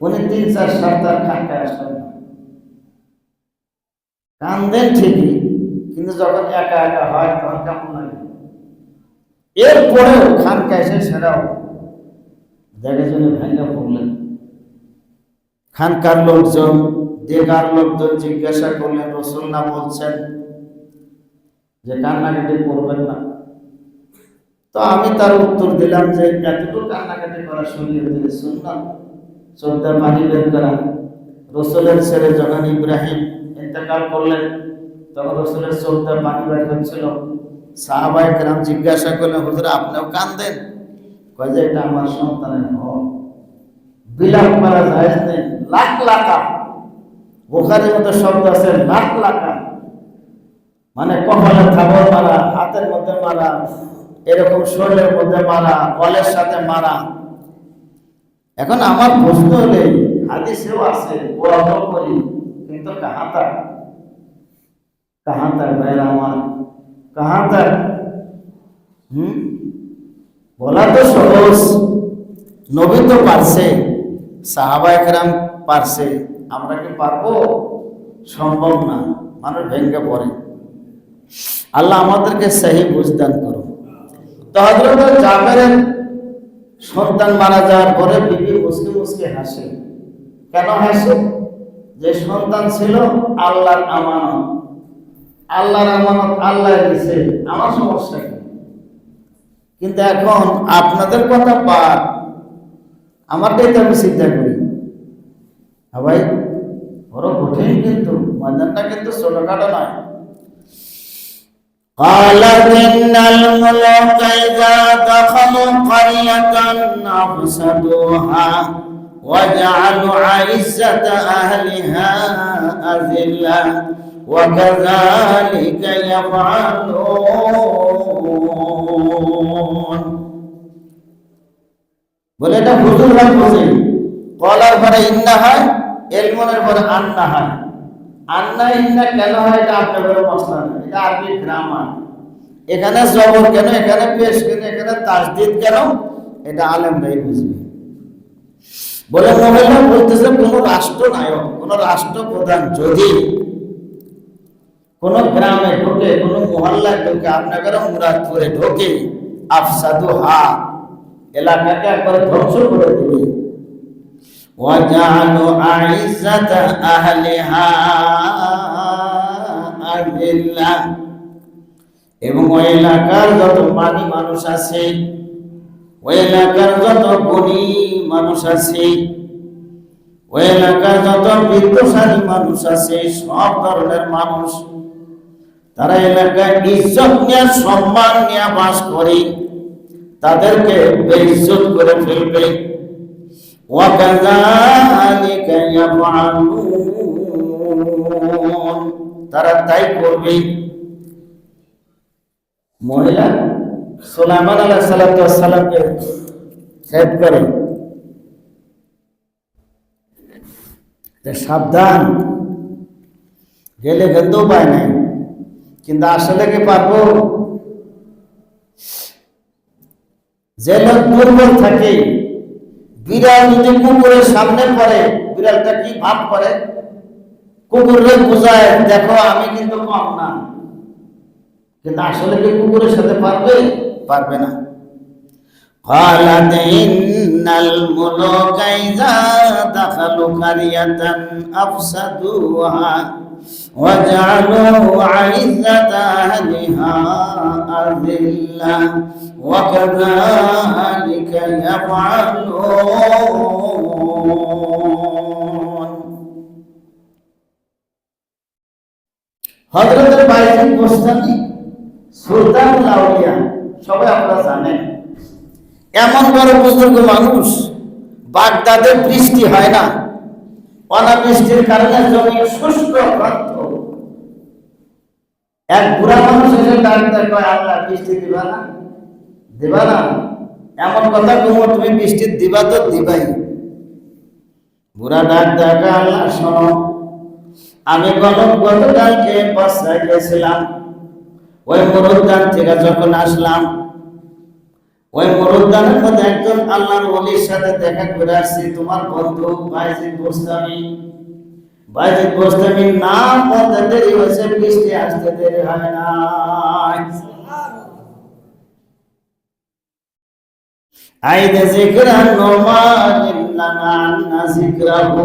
উনি তিন চার সপ্তাহ খানকায় আসলেন কান্দেন ঠিকই, কিন্তু যখন একা একা হয়, তখন কেমন লাগে? এরপরেও খানকায় এসে সেরাও দেখে শুনে ভেঙে পড়লেন। খানকার লোকজন, দেগার লোকজন জিজ্ঞাসা করলেন রসুল না বলছেন যে, কান্নাকাটি করবেন না। তো আমি তার উত্তর দিলাম যে, এতটুকু কান্নাকাটি করা থেকে শুনলাম চোখটা পানি বের করা। রসুলের ছেলে যখন ইব্রাহিম ইন্তেকাল করলেন। তখন রসুলের চোখটা পানি বের হচ্ছিল। সাহাবাই কেরাম জিজ্ঞাসা করলেন, হুজুর, আপনিও কান্দেন? কয় যে, এটা আমার সন্তানের হক বিলাপ করা যায় লাখ লাখা বোখারির মতো শব্দ আছে, লাখ লাখা মানে কপালে থাবর মারা, হাতের মধ্যে মারা, এরকম শরীরের মধ্যে মারা, বলের সাথে মারা। এখন আমার প্রশ্ন হলে হাদিসেও আছে ও আমল করি, কিন্তু কাহা তাক কাহা তাক ভাইরা আমার কাহা তাক হুম? বলা তো সহজ, নবী তো পারছে, সাহাবা একরাম পারছে, আমরা কি পারব? সম্ভব না, মানুষ ভেঙ্গে পড়ে। আল্লাহ আমাদেরকে সেই বুঝদান করুন। তো হজরত জাবেরের সন্তান মারা যাওয়ার পরে বিবি মুসকে মুসকে হাসে। কেন হাসে? যে সন্তান ছিল আল্লাহর আমানত। আল্লাহর আমানত আল্লাহ দিছে। আমার সমস্যা কিন্তু এখন আপনাদের কথা পার আমারটাই তো আমি চিন্তা করি। হ্যাঁ ভাই, বড় কঠিন কিন্তু, ময়দানটা কিন্তু ছোটখাটো নয়। قالت إن الملوك إذا دخلوا قرية أفسدوها وجعلوا عزة أهلها أذلة وكذلك يفعلون বলে এটা হুজুর ভাই বোঝে কলার পরে ইন্না হয় এলমনের পরে আন্না হয় আন্না ইন্না কেন হয় এটা আপনার বড় মশলা না এটা আরবি গ্রামার এখানে জবর কেন এখানে পেশ কেন এখানে তাসদিদ কেন এটা আলেমরাই বুঝবে বলে মহিলা বলতেছে কোন রাষ্ট্রনায়ক কোন রাষ্ট্রপ্রধান যদি কোন গ্রামে ঢোকে কোন মহল্লায় ঢোকে আপনাদের মুরাদপুরে ঢোকে আফসাদু হা এলাকাকে একবার ধ্বংস করে দিবে وجعلوا أعزة أهلها أذلة এবং ওই এলাকার যত পানি মানুষ আছে ওই এলাকার যত গণি মানুষ আছে ওই এলাকার যত বিত্তশালী মানুষ আছে সব ধরনের মানুষ তারা এলাকায় ইজ্জত নিয়ে সম্মান নিয়ে বাস করে তাদেরকে বেইজ্জত করে ফেলবে তারা তাই করবে মহিলা সুলাইমান আলাইহিস সালামকে সেভ করে সাবধান, গেলে গেলেও পায় নাই, কিন্তু আসলে কি পারব। যে লোক দুর্বল থাকে, বিড়াল যদি কুকুরের সামনে পড়ে, বিড়ালটা কি ভাব করে? কুকুরের বোঝায়, দেখো, আমি কিন্তু কম না। কিন্তু আসলে কি কুকুরের সাথে পারবে পারবে না قالت إن الملوك إذا دخلوا قرية أفسدوها وجعلوا عزة أهلها أذلة وكذلك يفعلون হজরতের বাইজিদ গোস্তানি সুলতান লাউলিয়া সবাই আপনারা জানেন। এমন বড় বুজুর্গ মানুষ, বাগদাদে বৃষ্টি হয় না। অনাবৃষ্টির কারণে জমি শুষ্ক এক বুড়া মানুষ এসে ডাক দেয় কয় আল্লাহ বৃষ্টি দিবা না? দিবা না। এমন কথা কুমো তুমি বৃষ্টি দিবা তো দিবাই। বুড়া ডাক দেখা আল্লাহ, শোনো, আমি গলত গতকালকে বাসায় গেছিলাম ওই মরুদ্দান থেকে যখন আসলাম, ওই মরুদ্দানের মধ্যে একজন আল্লাহর ওলির সাথে দেখা করে আসছি। তোমার বন্ধু ভাইজি গোস্তামি। ভাইজি গোস্তামির না পথে দেরি হয়েছে, বৃষ্টি আসতে দেরি হয় না। আইদে জিকরা নোমান জিকরাহু।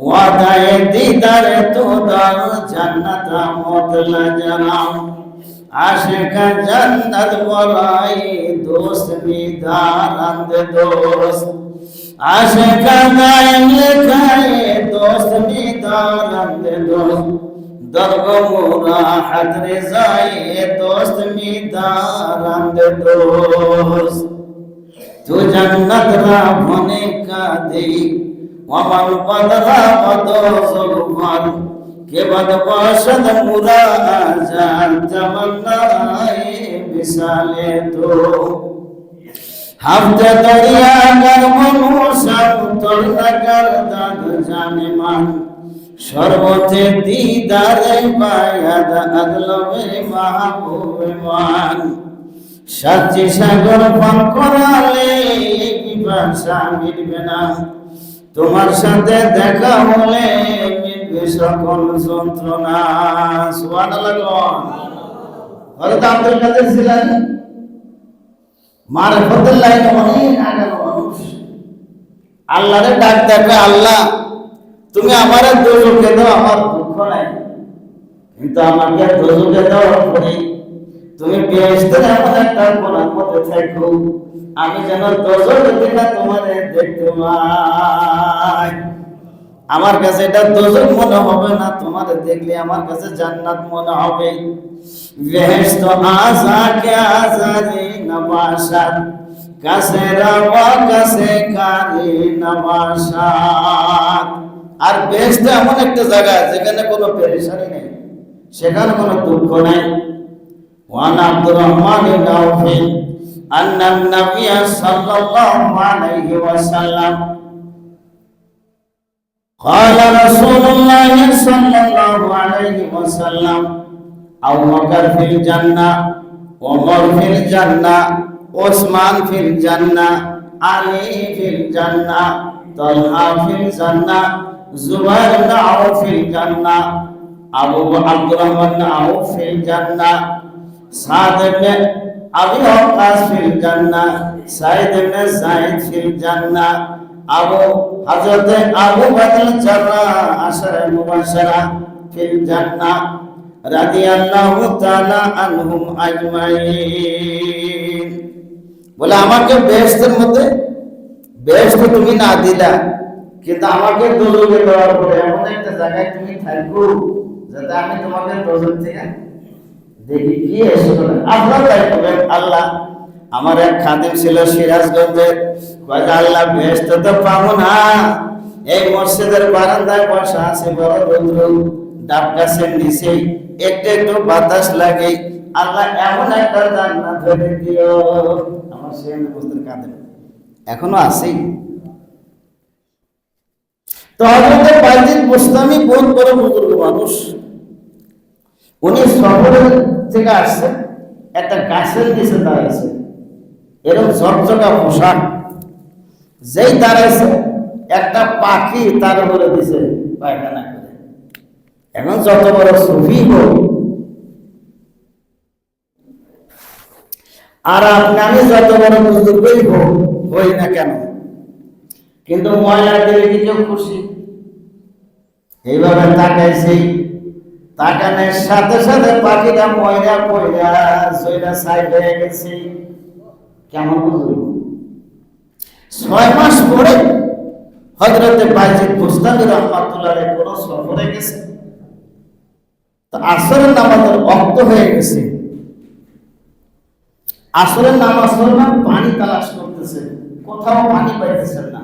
वादाए दीदार तो दार जन्नत मौत न आशिक जन्नत बोलाए दोस्त मीदार दोस्त आशिक गायन लिखाए दोस्त मीदार दोस्त दर्ग मोरा हजरे जाए दोस्त मीदार दोस्त तू जन्नत रा रावने का देख ومن بدرا قدوس الأمر كبد باشد مراجع تمنى بسالته হাফতে দরিয়া গর্বনু সন্তর গর্দন জানে মান। সর্বতে দিদারে পায়াদ আদলবে মাহবুবে মান। সাগর পান করালে কি ভাষা মিলবে না। তোমার সাথে দেখা হলে মিটবে সকল যন্ত্রণা। সুবহানাল্লাহ হযরত আব্দুল কাদের জিলানী, মারফতের লাইনে অনেক আগানো মানুষ। আল্লাহরে ডাক দেখবে আল্লাহ, তুমি আমার দোজকে দাও, আমার দুঃখ নাই। কিন্তু আমাকে দোজকে দাও তুমি বেহেশতের এমন একটা কোরআন মধ্যে থাকো আমি যেন দজল দেখা তোমার দেখতে আমার কাছে এটা দোজন মনে হবে না তোমার দেখলে আমার কাছে জান্নাত মনে হবে। বেহেশত আজা কে আজারি নবাসাত কাছে রাবা কাছে কারি নবাসাত আর বেহেশত এমন একটা জায়গা যেখানে কোনো পেরেশানি নেই, সেখানে কোনো দুঃখ নাই। ওয়ান আব্দুর রহমান নাওফি أن النبي صلى الله عليه وسلم قال رسول الله صلى الله عليه وسلم أبو بكر في الجنة عمر في الجنة عثمان في الجنة علي في الجنة طلحة في الجنة زبير بن عوف في الجنة أبو عبد الرحمن بن عوف في الجنة سعد بن আবু ওয়াক্কাস ফিল জান্নাহ সাইদ ইবনে সাইদ ফিল জান্নাহ আবু, হযরতে আবু বকর জান্নাহ আশরে মুবাশশারা ফিল জান্নাহ রাদিয়াল্লাহু তাআলা আনহুম আজমাইন। বলে, আমাকে বেহেশতের মধ্যে, বেহেশত তুমি না দিলা, কিন্তু আমাকে দোজখে দেওয়ার পরে এমন একটা জায়গায় তুমি থাকো যাতে আমি তোমাকে দোজখ থেকে দেখি কি আপনার করবেন। আল্লাহ আমার এক খাদিম ছিল সিরাজগঞ্জের কয়েক আল্লাহ বেহেস্ত তো পাবো না। এই মসজিদের বারান্দায় বসা আছে বড় রৌদ্র। ডাব গাছের নিচে একটু একটু বাতাস লাগে। আল্লাহ এমন একটা জান্নাত ধরে দিও আমার সে মসজিদের কাঁদে এখনও আছেই তো হযরত বাইজিদ মুস্তামি বহুত বড় বুজুর্গ মানুষ। উনি সফরের থেকে আসছেন, একটা গাছের নিচে দাঁড়াইছে এরকম ঝকঝকা পোশাক। যেই দাঁড়াইছে, একটা পাখি তার উপরে দিছে পায়খানা করে। এখন যত বড় সুফি হোক। আর আপনি আমি যত বড় বুজুর্গই হোক, হই না কেন? কিন্তু ময়লা দিলে কি খুশি? এইভাবে তাকাইছেই তাকানের সাথে সাথে পাখিটা পয়লা সইটা সাইড হয়ে কেমন বুঝল ছয় মাস পরে হজরতে বাইজিদ মুস্তাফি রহমাতুল্লাহ কোন সফরে গেছে। আসরের নামাজের অক্ত হয়ে গেছে। আসরের নামাজ পড়বেন পানি তালাশ করতেছে। কোথাও পানি পাইতেছেন না।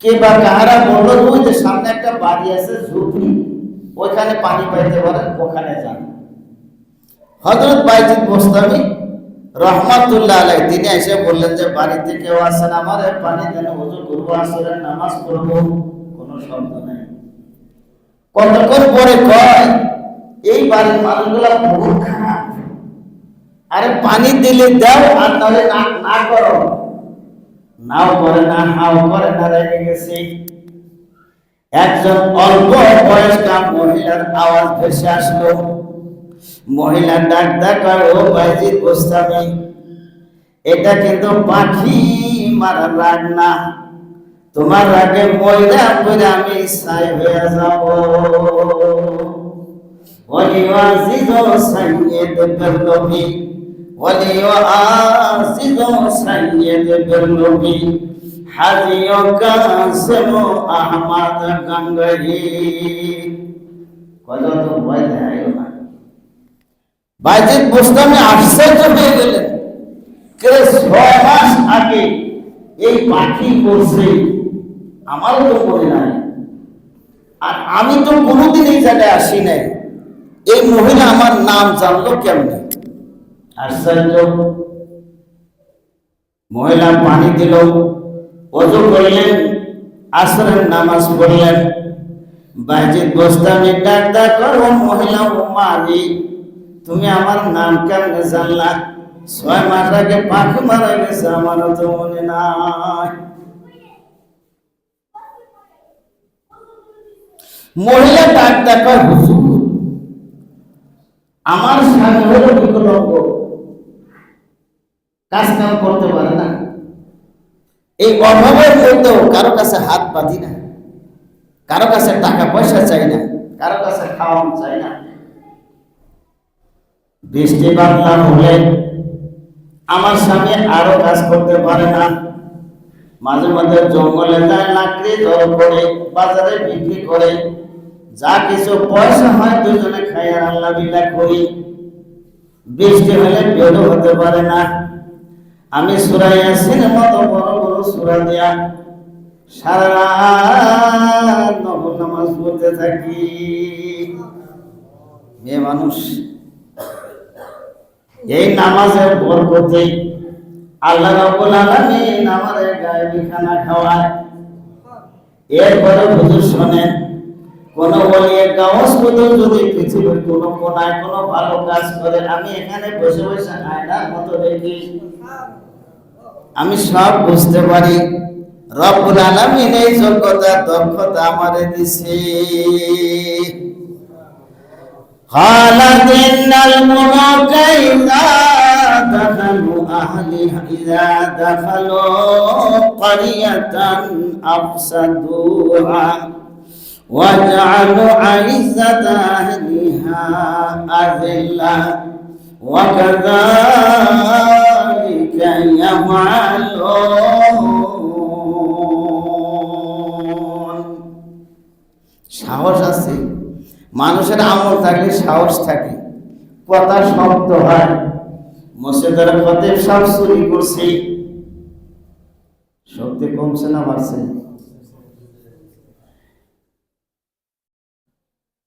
কে বা কাহারা বলল যে সামনে একটা বাড়ি আছে, ঝুপড়ি। ওইখানে পানি পাইতে পারেন ওখানে যান। হজরত বাইজিদ মোস্তামি রহমাতুল্লাহ আলাই তিনি এসে বললেন যে, বাড়িতে কেউ আসেন আমার পানি দেন, হুজুর করব, আসরের নামাজ পড়ব। কোনো শব্দ নেই। কতক্ষণ পরে কয়, এই বাড়ির মানুষগুলা খারাপ। আরে পানি দিলে দাও, আর নাহলে না না করো। নাও করে না, হাও করে না, রেগে গেছে। একজন অল্প বয়স্কা মহিলার আওয়াজ ভেসে আসলো। মহিলা ডাক ডাকার ও বাইজির গোস্তামি এটা কিন্তু পাখি মারার রাগ না। তোমার রাগে ময়রা করে আমি সাই হয়ে যাব। ওলি আজিজ সাইয়েদ বেলনবী ওলি আজিজ সাইয়েদ বেলনবী হাজিও কাসেম আহমদ গঙ্গি কত তো ভয় দেয় না। বাইজিদ আশ্চর্য হয়ে গেলেন। কে ছয় মাস আগে এই পাখি করছে আমার তো মনে নাই। আর আমি তো কোনোদিন এই জায়গায় আসি নাই। এই মহিলা আমার নাম জানলো কেমনে? আশ্চর্য। মহিলা পানি দিল অজু করলেন, আসরের নামাজ পড়লেন। বাইজিৎ গোস্তামি ডাক ডাক করো মহিলা ও মারি তুমি আমার নাম কেমনে জানলা? ছয় মাস আগে পাখি মারা গেছে, আমারও তো মনে নাই। মহিলা ডাক ডাকা হুজুর। আমার স্বামী হলো বিকলঙ্গ কাজ কাম করতে পারে না। এই অভাবের মধ্যেও কারও কাছে হাত বাঁধি না। কারও কাছে টাকা পয়সা চাই না। কারও কাছে খাওয়ান চাই না। বৃষ্টি বাদলা হলে আমার স্বামী আরও কাজ করতে পারে না। মাঝে মাঝে জঙ্গলে যায়, লাকড়ি জল করে, বাজারে বিক্রি করে। যা কিছু পয়সা হয় দুজনে খাই আর আল্লাহ বিল্লাহ করি। বৃষ্টি হলে বেরো হতে পারে না। আমি সুরাইয়া সিনেমা তো বড় সুরা দিয়া সারা নামাজ পড়তে থাকি। মেয়ে মানুষ, এই নামাজের বরকতে আল্লাহ রাব্বুল আলামিন আমাদের গায়ে খানা খাওয়ায়। এরপরে হুজুর শোনেন, কোন বলিয়ে গাওস হুজুর যদি পৃথিবীর কোন কোনায় কোন ভালো কাজ করে, আমি এখানে বসে বসে আয়নার মতো দেখি। আমি সব বুঝতে পারি রব্বুল আলামিন এই যোগ্যতা দক্ষতা আমারে দিছে قالت إن الملوك إذا دخلوا أهلها إذا دخلوا قرية أفسدوها وجعلوا عزة أهلها أذلة وكذلك يفعلون সাহস আছে মানুষের আমল থাকলে সাহস থাকে কথা শব্দ হয় মসজিদের খতিব সব চুরি করছে শক্তি কমছে না বাড়ছে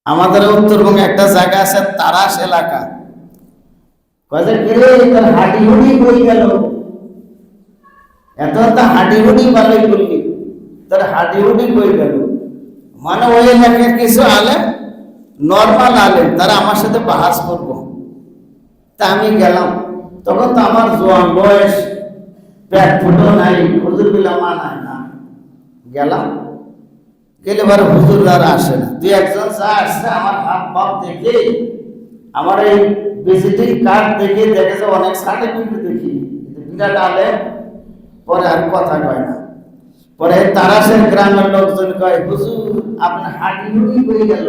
আমাদের উত্তরবঙ্গে একটা জায়গা আছে তারাস এলাকা কয়ে কিরে, তোর হাডি হুডি কই গেল? এত তো হাডি হুডি ভালোই করলি তোর হাডি হুডি কই গেল? মানে ওই এলাকার কিছু আলেম নর্মাল আলেম তারা আমার সাথে বাহাস করব। তা আমি গেলাম। তখন তো আমার জোয়ান বয়স, পেট ফুটো নাই, হুজুর বিলা মানায় না গেলাম। গেলে বারে হুজুর আর আসে না। দুই একজন যা আসছে, আমার হাত পাপ দেখে আমার এই ভিজিটিং কার্ড দেখে দেখেছে অনেক সার্টিফিকেট দেখি। বিরাট আলেম পরে আর কথা কয় না। পরে তারাসের গ্রামের লোকজন কয়, হুজুর, আপনার হাঁটি হুডি হয়ে গেল।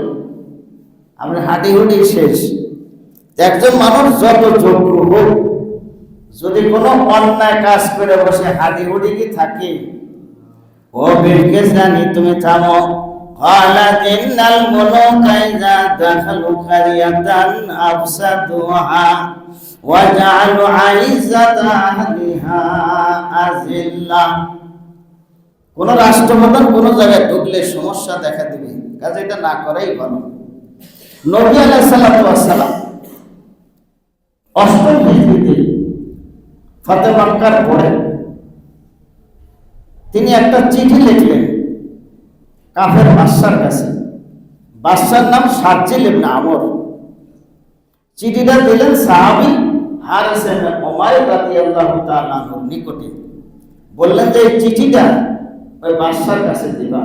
আপনার হাঁটি হুডি শেষ। একজন মানুষ যত যোগ্য হোক, যদি কোনো অন্যায় কাজ করে বসে হাঁটি হুডি কি থাকে? ও বিলকিস জানি, তুমি থামো قالت إن الملوك إذا دخلوا قرية أفسدوها وجعلوا عزة أهلها أذلة কোন রাষ্ট্রপ্রধান কোন জায়গায় ঢুকলে সমস্যা দেখা দিবে কাজে এটা না করাই ভালো নবী আলাইসালাম অষ্টম হিজড়িতে ফতে মক্কার পরে তিনি একটা চিঠি লিখলেন কাফের বাদশার কাছে। বাদশার নাম সার্জিল ইবনে আমর। চিঠিটা দিলেন সাহাবি হারেসেন ওমায় রাদিয়াল্লাহু তাআলা আনহুর নিকটে। বললেন যে চিঠিটা ওই বাদশার কাছে দিবা।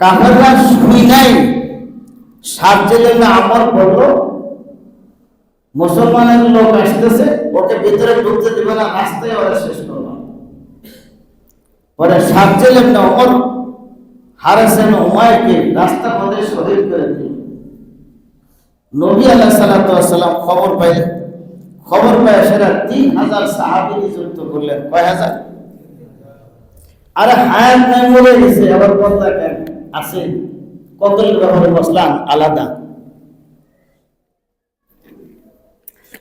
কাফেররা শুই নাই। সাত জেলে আমর বলল, মুসলমানের লোক আসতেছে, ওকে ভিতরে ঢুকতে দিবে না, রাস্তায় ওরা শেষ করল পরে জেলে অমর হারেসেন ওমায়কে রাস্তা পথে শহীদ করে নবী আল্লাহ খবর পাইলেন। খবর পায় সেটা তিন হাজার সাহাবি নিযুক্ত করলেন। কয় হাজার? আরে হায়াত নাই মরে গেছে আবার কেন? আছে। ব্যাপারে বসলাম আলাদা।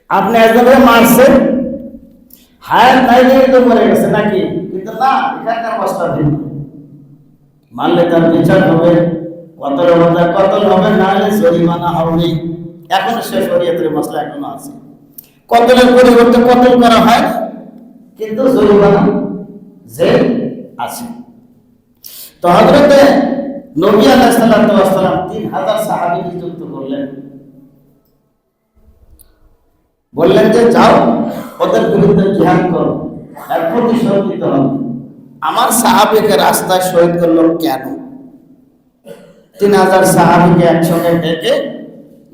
আপনি একজনকে মারছেন? হায়াত নাই তো মরে গেছে নাকি? কিন্তু না এখানকার মশলা ভিন্ন মারলে তার বিচার হবে কতল হবে কতল হবে, না হলে জরিমানা হবে। এখনও সে শরীয়তের মশলা এখনও আছে। কতলের পরিবর্তে কতল করা হয়? কিন্তু জরিমানা যে আছে। তো হজরতে নবী আলাহ তিন হাজার সাহাবি নিযুক্ত করলেন। বললেন যে, যাও, ওদের বিরুদ্ধে জিহাদ করো। প্রতিশোধ হবে। আমার সাহাবিকে রাস্তায় শহীদ করল কেন? তিন হাজার সাহাবিকে একসঙ্গে ডেকে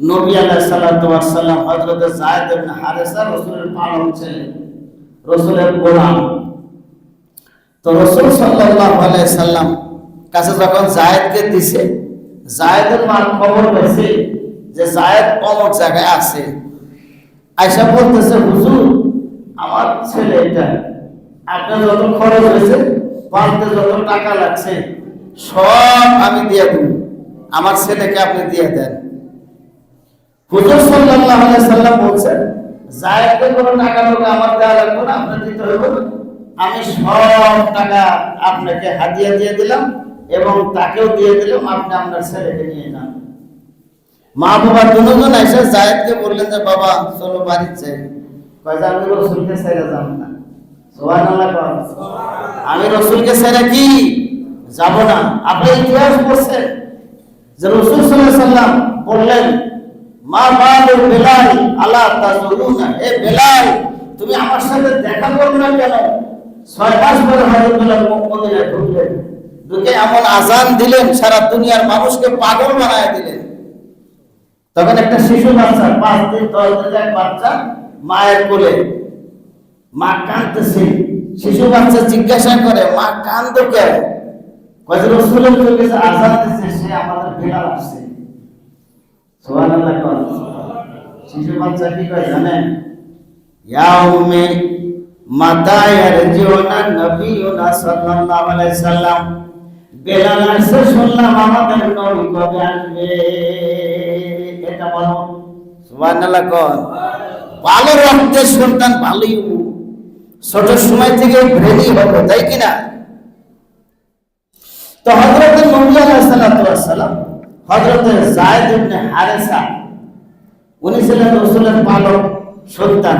নবী আলাহ সাল্লাম হজরত জায়দ হারেসা রসুলের পালন ছিলেন রসুলের গোলাম। তো রসুল সাল্লাল্লাহু আলাইহি সাল্লাম কাছে যখন জায়েদকে দিছে জায়েদের মার খবর পেয়েছে যে জায়েদ অমুক জায়গায় আছে। আয়সা বলতেছে হুজুর আমার ছেলে এটা আপনার যত খরচ হয়েছে পালতে যত টাকা লাগছে, সব আমি দিয়ে দেব। আমার ছেলেকে আপনি দিয়ে দেন। হুজুর সাল্লাল্লাহু আলাইহি সাল্লাম বলছেন জায়েদকে কোনো টাকা লোক আমার দেওয়া লাগবে না, আপনার দিতে হবে আমি সব টাকা আপনাকে হাদিয়া দিয়ে দিলাম এবং তাকেও দিয়ে দিলাম, আপনি আপনার ছেলেকে নিয়ে যান। মা বাবা দুজন এসে জায়েদকে বললেন যে, বাবা, চলো বাড়ি চাই কয়টা আমি রসুলকে ছেড়ে যাব না। আমি রসুলকে ছেড়ে কি? যাব না। আপনি ইতিহাস পড়ছেন। যে রসুল সাল্লাম বললেন, মা বালু বেলাল আলা তাজুরুনা হে বেলাল, তুমি আমার সাথে দেখা করো না কেন? ছয় মাস পরে হযরত বেলাল মদিনায় ঢুকলেন। ঢুকে এমন আজান দিলেন, সারা দুনিয়ার মানুষকে পাগল বানায় দিলেন। তখন একটা শিশু বাচ্চা, পাঁচ দিন, দশ দিন এক বাচ্চা মায়ের কোলে মা কাঁদতেছে। শিশু বাচ্চা জিজ্ঞাসা করে, মা কান্দ কেন? কয়েক রসুলের আজান দিচ্ছে সে আমাদের বেলাল আসছে শিশু বাচ্চা কি কয় জানেন? ভালো রক্তের সন্তান ভালোই। ছোট সময় থেকে ব্রেনি হবে তাই কিনা তো হযরত নবী হযরত যায়েদ ইবনে হারেসা, উনি ছিলেন রাসূলের পালক সন্তান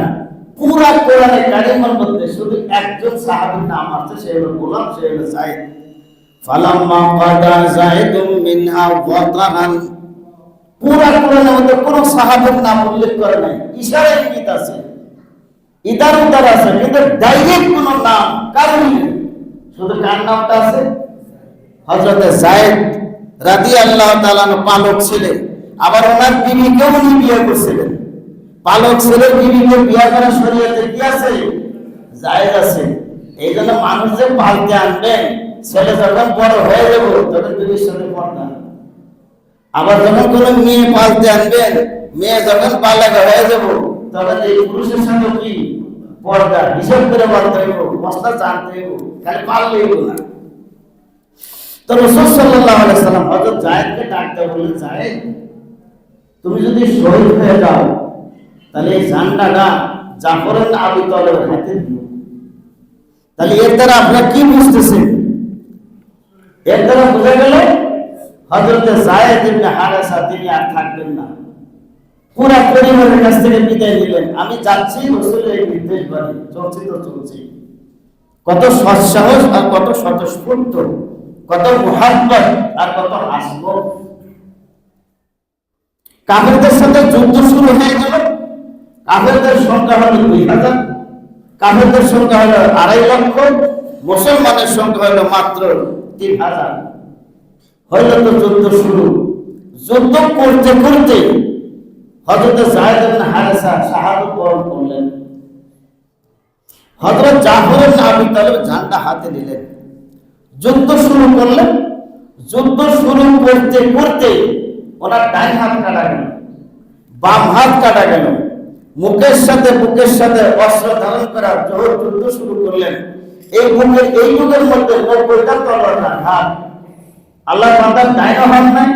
পুরা কোরআনে কারিমের মধ্যে শুধু একজন সাহাবীর নাম আছে, সে হলো গোলাম, সে হলো যায়েদ। ফালাম্মা কাদা যায়েদুম মিনহা ওয়াতারান। পুরা কোরআনের মধ্যে কোনো সাহাবীর নাম উল্লেখ করে নাই ইশারা ইঙ্গিত আছে। ইদার উদার আছে কিন্তু ডাইরেক্ট কোনো নাম কারণ শুধু কার নামটা আছে? হজরতে জায়েদ রাদি আল্লাহ তালান পালক ছিলেন আবার ওনার বিবিকেও উনি বিয়ে করছিলেন? পালক ছেলে বিবিকে বিয়ে করা শরীয়তে কি আছে? জায়েজ আছে। এই জন্য মানুষ যে পালতে আনবেন ছেলে যখন বড় হয়ে যাব, তখন বিবির সাথে পর্দা আবার যখন কোনো মেয়ে পালতে আনবেন মেয়ে যখন পালাগা হয়ে যাব তখন এই পুরুষের সাথে কি পর্দা? হিসাব করে বলতে হইব, মশলা জানতে হইব, খালি পারলে হইব না। তো রসুল সাল্লাহ সাল্লাম হজরত জায়েদকে ডাকতে বললেন, জায়েদ, তুমি যদি শহীদ হয়ে যাও, তাহলে এই ঝান্ডাটা জাফরের আবু তলের হাতে দিও। তাহলে এর দ্বারা আপনারা কি বুঝতেছেন? এর দ্বারা বোঝা গেল হজরত জায়েদ ইবনে হারেসা তিনি আর থাকবেন না। পুরা পরিবারের কাছ থেকে বিদায় নিলেন। আমি যাচ্ছি, রসুলের নির্দেশ বাণী। চলছে তো চলছে। কত সৎসাহস আর কত স্বতঃস্ফূর্ত। কত মোহাব্বত আর কত হাসব কাফেরদের সাথে যুদ্ধ শুরু হয়ে গেল। কাফেরদের সংখ্যা হলো দুই হাজার। কাফেরদের সংখ্যা হলো আড়াই লক্ষ। মুসলমানের সংখ্যা হলো মাত্র তিন হাজার। হইল তো যুদ্ধ শুরু। যুদ্ধ করতে করতে হজরত জাহেদ ইবনে হারেসা করলেন। হজরত আবি তালেব ঝান্ডা হাতে নিলেন। যুদ্ধ শুরু করলেন। যুদ্ধ শুরু করতে করতে ওনার ডান হাত কাটা গেল, বাম হাত কাটা গেল। মুখের সাথে বুকের সাথে অস্ত্র ধারণ করা জোর যুদ্ধ শুরু করলেন। এই মুখের এই যুগের মধ্যে নব্বইটা হাত। আল্লাহ বান্দার ডাইনও হাত নাই,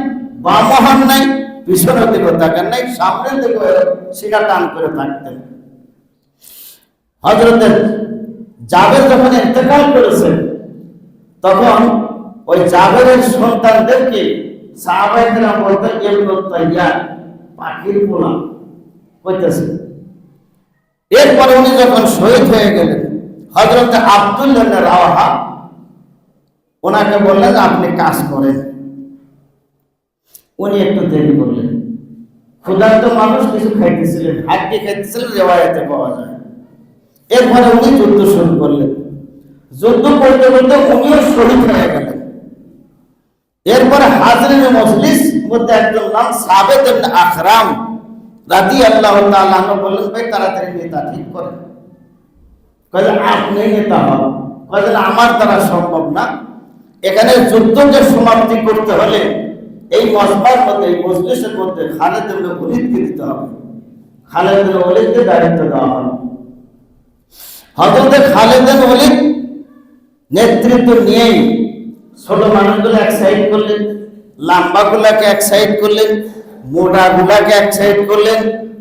বামও হাত নাই পিছনের দিকে তাকান নাই, সামনের দিকে শিকা টান করে থাকতেন। হজরতের জাবের যখন ইন্তেকাল করেছেন, তখন ওই জাবেরের সন্তানদেরকে সাহাবাহিকরা বলতে এমন তৈয়া পাখির পোলা কইতেছে। এরপরে উনি যখন শহীদ হয়ে গেলেন হজরত আব্দুল্লাহ রাওয়াহা, ওনাকে বললেন, আপনি কাজ করেন। উনি একটু দেরি করলেন। ক্ষুধার্ত মানুষ কিছু খাইতেছিলেন, হাড্ডি খাইতেছিলেন, রেওয়ায়তে পাওয়া যায়। এরপরে উনি যুদ্ধ শুরু করলেন। যুদ্ধ করতে করতে উনিও শহীদ হয়ে গেলেন। এরপরে হাজরিন মজলিস মধ্যে একজন নাম সাবেদ আখরাম রাদি আল্লাহ তাআলা বললেন, ভাই, তাড়াতাড়ি নেতা ঠিক করেন। কয়ে আপনি নেতা হন কয়ে আমার দ্বারা সম্ভব না। এখানে যুদ্ধকে সমাপ্তি করতে হলে এই মসবার মধ্যে, এই মজলিসের মধ্যে খালেদ ইবনে ওলিদকে দিতে হবে। খালেদ ইবনে ওলিদকে দায়িত্ব দেওয়া হবে। হযরত খালেদ ইবনে ওলিদ নেতৃত্ব নিয়েই ছোট মানুষগুলো এক সাইড করলেন লাম্বাগুলাকে এক সাইড করলেন মোটাগুলাকে এক সাইড করলেন,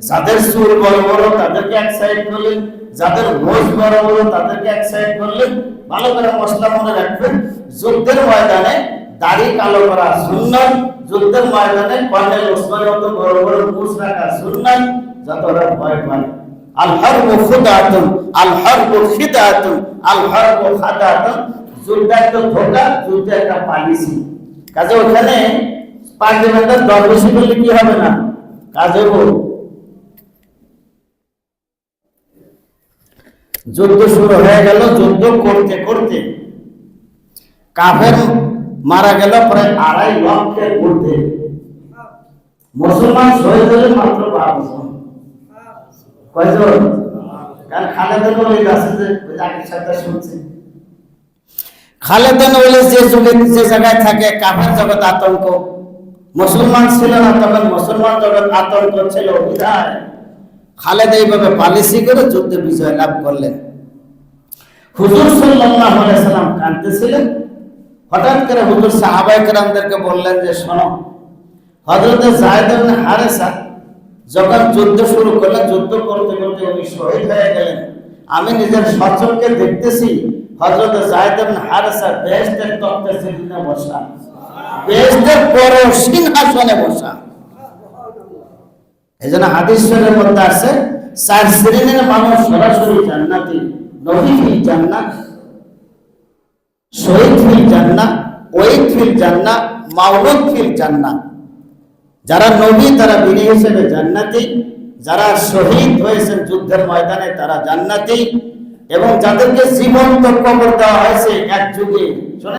যাদের সুর বড় বড় তাদেরকে এক সাইড করলেন, যাদের রোজ বড় বড় তাদেরকে এক সাইড করলেন, ভালো করে মশলা মনে রাখবেন, যুদ্ধের ময়দানে দাড়ি কালো করা সুন্নত, যুদ্ধের ময়দানে কর্নেল ওসমানের মতো বড় বড় মুছ রাখা সুন্নত, যত ওরা ভয় পায় আল হারবু খুদাতুন আল হারবু খিদাতুন, আল হারবু খাদাতুন। যুদ্ধ একটা ধোকা, যুদ্ধ একটা পালিসি কাজে ওখানে পার্লামেন্টের দর বেশি করলে কি হবে না? কাজে বল। যুদ্ধ শুরু হয়ে গেল, যুদ্ধ করতে করতে। কাফের মারা গেল প্রায় আড়াই লক্ষের মধ্যে মুসলমান শহীদ হলে মাত্র বারো জন। কয়জন? কারণ খালেদের বলে আছে যে আগের সাথে শুনছি। খালেদান বলে যে যুগে, যে জায়গায় থাকে, কাফের জগৎ আতঙ্ক। মুসলমান ছিল না তখন, মুসলমান জগৎ আতঙ্ক ছিল বিধায় খালেদ এইভাবে পালিসি করে যুদ্ধে বিজয় লাভ করলেন। হুজুর সাল্লাম কাঁদতেছিলেন। হঠাৎ করে হুজুর সাহাবায়ে কেরামদেরকে বললেন যে, শোনো হারেসা যখন যুদ্ধ শুরু করলেন, যুদ্ধ করতে করতে উনি শহীদ হয়ে গেলেন। আমি নিজের সচক্ষে দেখতেছি, হযরত যায়েদ ইবনে হারেসা বেহেশতের তক্তে সিজনে বসা। বেহেশতের বড় সিংহাসনে বসা। এই জন্য হাদিস শরীফের মধ্যে আছে, চার শ্রেণির মানুষ সরাসরি জান্নাতি, নবী জান্নাত? শহীদ ফিল ওয়াইদ ফিল জান্নাত মাউলুদ ফিল জান্নাত। যারা নবী, তারা বিনি হিসেবে জান্নাতি। যারা শহীদ হয়েছেন যুদ্ধের ময়দানে, তারা জান্নাতি। এবং যাদেরকে জীবন্ত কবর দেওয়া হয়েছে এক যুগে